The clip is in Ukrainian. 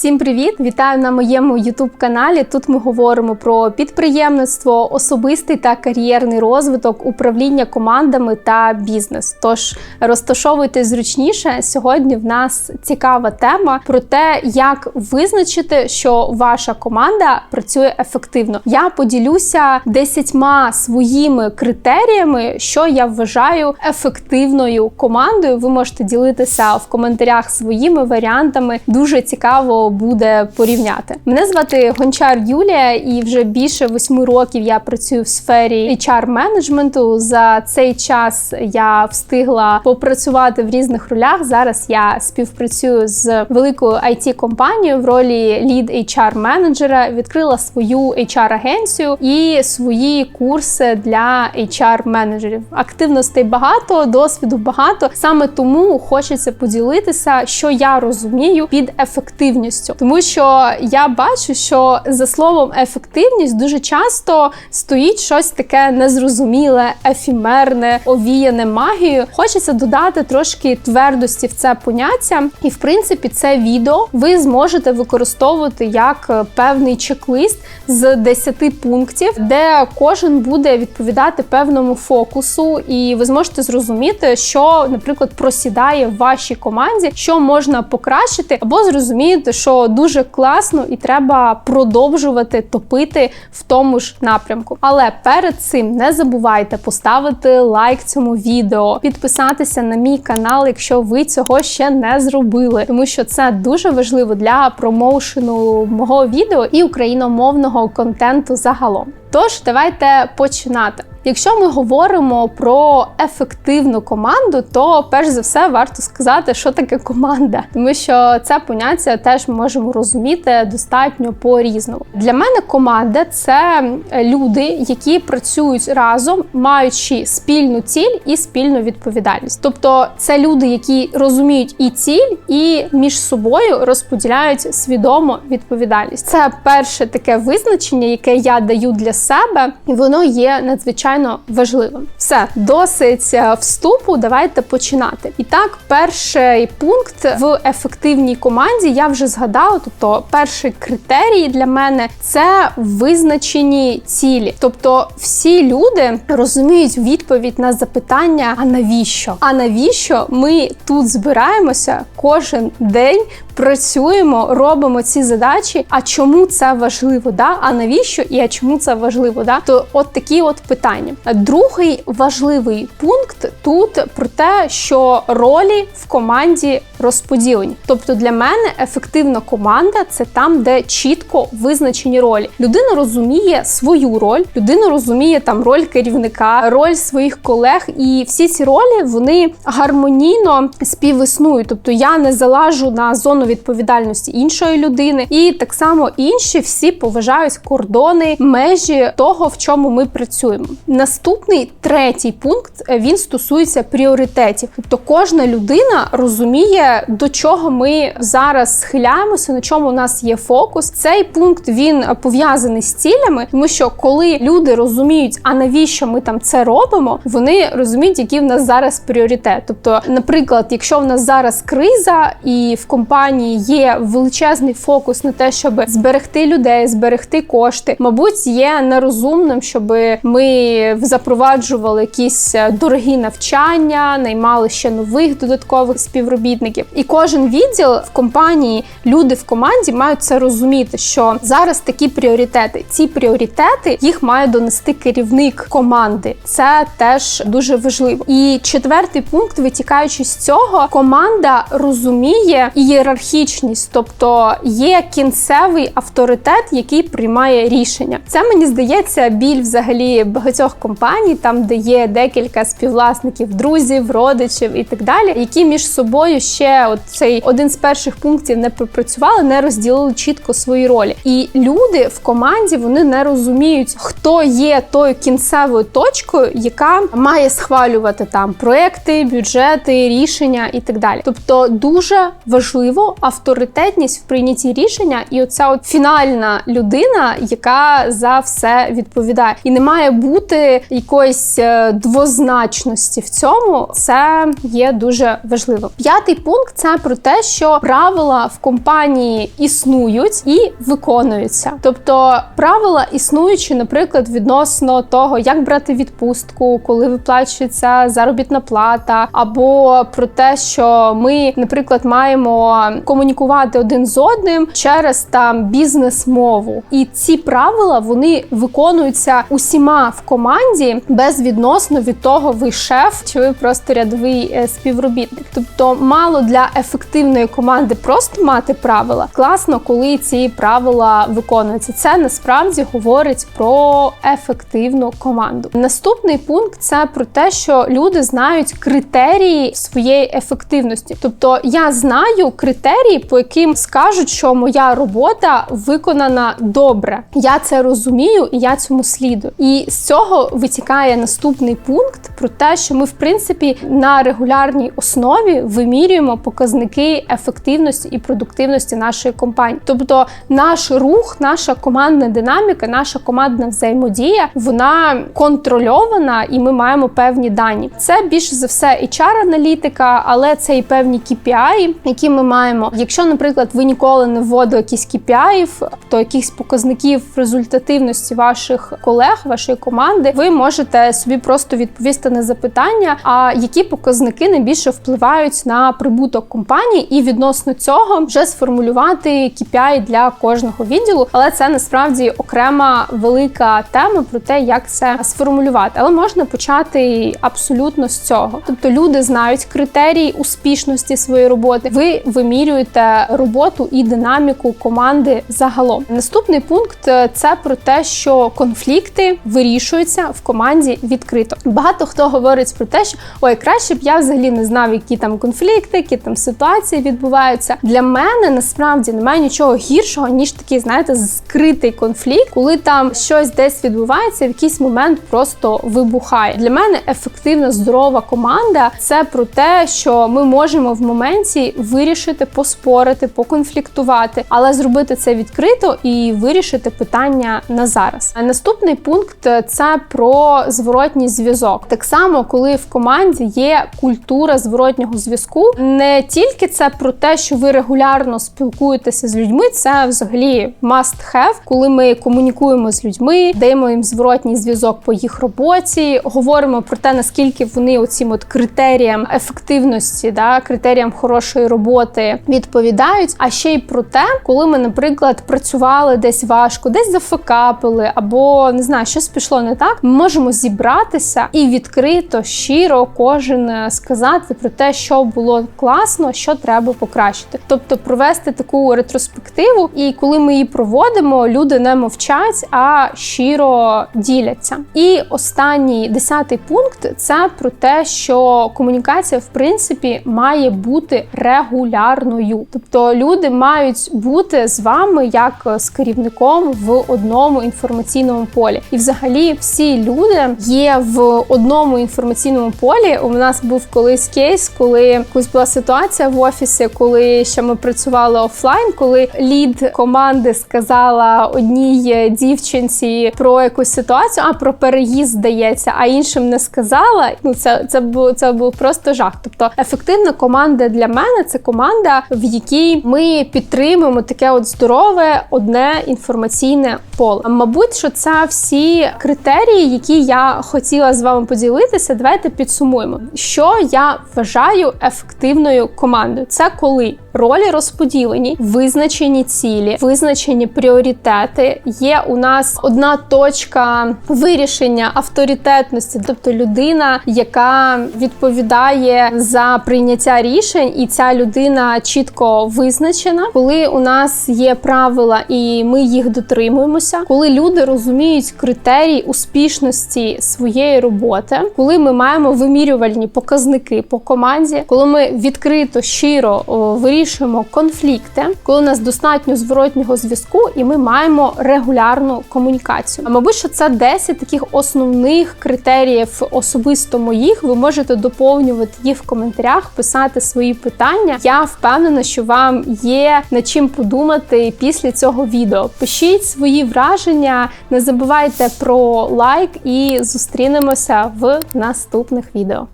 Всім привіт! Вітаю на моєму youtube каналі. Тут ми говоримо про підприємництво, особистий та кар'єрний розвиток, управління командами та бізнес. Тож розташовуйтесь зручніше. Сьогодні в нас цікава тема про те, як визначити, що ваша команда працює ефективно. Я поділюся десятьма своїми критеріями, що я вважаю ефективною командою. Ви можете ділитися в коментарях своїми варіантами. Дуже цікаво буде порівняти. Мене звати Гончар Юлія, і вже більше восьми років я працюю в сфері HR-менеджменту. За цей час я встигла попрацювати в різних ролях. Зараз я співпрацюю з великою it компанією в ролі лід HR-менеджера, відкрила свою HR-агенцію і свої курси для HR-менеджерів. Активностей багато, досвіду багато. Саме тому хочеться поділитися, що я розумію під ефективністю, тому що я бачу, що за словом ефективність дуже часто стоїть щось таке незрозуміле, ефімерне, овіяне магією. Хочеться додати трошки твердості в це поняття, і в принципі, це відео ви зможете використовувати як певний чек-лист з 10 пунктів, де кожен буде відповідати певному фокусу, і ви зможете зрозуміти, що, наприклад, просідає в вашій команді, що можна покращити, або зрозумієте, що дуже класно і треба продовжувати топити в тому ж напрямку. Але перед цим не забувайте поставити лайк цьому відео, підписатися на мій канал, якщо ви цього ще не зробили, тому що це дуже важливо для промоушену мого відео і україномовного контенту загалом. Тож, давайте починати. Якщо ми говоримо про ефективну команду, то перш за все варто сказати, що таке команда, тому що це поняття теж ми можемо розуміти достатньо по різному. Для мене команда це люди, які працюють разом, маючи спільну ціль і спільну відповідальність. Тобто, це люди, які розуміють і ціль, і між собою розподіляють свідомо відповідальність. Це перше таке визначення, яке я даю для себе, і воно є надзвичайно важливим. Все, досить вступу. Давайте починати. І так, перший пункт в ефективній команді я вже згадала. Тобто, перший критерій для мене це визначені цілі. Тобто, всі люди розуміють відповідь на запитання: а навіщо? А навіщо ми тут збираємося кожен день? Працюємо, робимо ці задачі. А чому це важливо? Да? А навіщо і а чому це важливо? Да? То от такі от питання. Другий важливий пункт тут про те, що ролі в команді розподілені. Тобто для мене ефективна команда це там, де чітко визначені ролі. Людина розуміє свою роль, людина розуміє там роль керівника, роль своїх колег, і всі ці ролі вони гармонійно співіснують. Тобто я не залажу на зону відповідальності іншої людини, і так само інші всі поважають кордони, межі того, в чому ми працюємо. Наступний третій пункт він стосується пріоритетів. Тобто кожна людина розуміє, до чого ми зараз схиляємося, на чому у нас є фокус. Цей пункт він пов'язаний з цілями, тому що коли люди розуміють, а навіщо ми там це робимо, вони розуміють, який в нас зараз пріоритет. Тобто, наприклад, якщо в нас зараз криза і в компанії є величезний фокус на те, щоб зберегти людей, зберегти кошти, мабуть, є нерозумним, щоб ми запроваджували якісь дорогі навчання, наймали ще нових додаткових співробітників. І кожен відділ в компанії, люди в команді мають це розуміти, що зараз такі пріоритети. Ці пріоритети їх має донести керівник команди. Це теж дуже важливо. І четвертий пункт, витікаючи з цього, команда розуміє ієрархічність, тобто є кінцевий авторитет, який приймає рішення. Це мені здається біль взагалі багатьох компаній, там де є декілька співвласників, друзів, родичів і так далі, які між собою ще от цей один з перших пунктів не пропрацювали, не розділили чітко свої ролі. І люди в команді вони не розуміють, хто є тою кінцевою точкою, яка має схвалювати там проекти, бюджети, рішення і так далі. Тобто дуже важливо авторитетність в прийнятті рішення, і оця от фінальна людина, яка за все відповідає, і не має бути якоїсь е, двозначності в цьому, це є дуже важливо. П'ятий пункт це про те, що правила в компанії існують і виконуються. Тобто правила існуючі, наприклад, відносно того, як брати відпустку, коли виплачується заробітна плата, або про те, що ми, наприклад, маємо комунікувати один з одним через там бізнес-мову, і ці правила вони виконуються усіма в команді безвідносно від того, ви шеф чи ви просто рядовий е, співробітник. Тобто, мало для ефективної команди просто мати правила. Класно, коли ці правила виконуються. Це насправді говорить про ефективну команду. Наступний пункт це про те, що люди знають критерії своєї ефективності. Тобто я знаю критерії, по яким скажуть, що моя робота виконана добре. Я це розумію і я цьому слідую. І з цього витікає наступний пункт про те, що ми, в принципі, на регулярній основі вимірюємо показники ефективності і продуктивності нашої компанії. Тобто, наш рух, наша командна динаміка, наша командна взаємодія, вона контрольована, і ми маємо певні дані. Це більше за все HR-аналітика, але це і певні KPI, які ми маємо. Якщо, наприклад, ви ніколи не вводили якісь KPI, то якихось показників результативності ваших колег, вашої команди, ви можете собі просто відповісти на запитання, а які показники найбільше впливають на прибуток компанії, і відносно цього вже сформулювати KPI для кожного відділу. Але це насправді окрема велика тема про те, як це сформулювати. Але можна почати абсолютно з цього. Тобто люди знають критерії успішності своєї роботи. Ви вимірюєте роботу і динаміку команди загалом. Наступний пункт е, це про те, що конфлікти вирішуються в команді відкрито. Багато хто говорить про те, що ой, краще б я взагалі не знав, які там конфлікти, які там ситуації відбуваються. Для мене насправді немає нічого гіршого ніж такий, знаєте, скритий конфлікт, коли там щось десь відбувається, в якийсь момент просто вибухає. Для мене ефективна здорова команда це про те, що ми можемо в моменті вирішити, поспорити, поконфліктувати, але зробити це відкрито і вирішити питання на зараз. А наступний пункт це про зворотній зв'язок. Так само, коли в команді є культура зворотнього зв'язку, не тільки це про те, що ви регулярно спілкуєтеся з людьми, це взагалі must have, коли ми комунікуємо з людьми, даємо їм зворотній зв'язок по їх роботі, говоримо про те, наскільки вони оцім от критеріям ефективності, да, критеріям хорошої роботи відповідають. А ще й про те, коли ми, наприклад, працювали десь важко, десь зафакапили, або не знаю, щось пішло не так. Ми можемо зібратися і відкрито, щиро кожен сказати про те, що було класно, що треба покращити. Тобто провести таку ретроспективу, і коли ми її проводимо, люди не мовчать, а щиро діляться. І останній десятий пункт це про те, що комунікація в принципі має бути регулярною, тобто люди мають бути з вами як з керівником в одному інформаційному полі. І, взагалі, всі люди є в одному інформаційному полі. У нас був колись кейс, коли колись була ситуація в офісі, коли ще ми працювали офлайн, коли лід команди сказала одній дівчинці про якусь ситуацію, а про переїзд здається, а іншим не сказала. Ну це це був це був просто жах. Тобто ефективна команда для мене це команда, в якій ми підтримуємо таке от здорове одне інформаційне поле. Мабуть, що це всі критерії, які я хотіла з вами поділитися. Давайте підсумуємо, що я вважаю ефективною командою. Це коли ролі розподілені, визначені цілі, визначені пріоритети. Є у нас одна точка вирішення авторитетності, тобто людина, яка відповідає за прийняття рішень, і ця людина чітко визначена, коли у нас є правила і ми їх дотримуємося, коли люди розуміють критерії успішності своєї роботи, коли ми маємо вимірювальні показники по команді, коли ми відкрито щиро вирішуємо конфлікти, коли у нас достатньо зворотнього зв'язку, і ми маємо регулярну комунікацію. А мабуть, що це 10 таких основних критеріїв особисто моїх. Ви можете доповнювати їх в коментарях, писати свої питання. Я впевнена, що вам є над чим подумати після цього відео. Пишіть свої враження, не забувайте про лайк лайк і зустрінемося в наступних відео.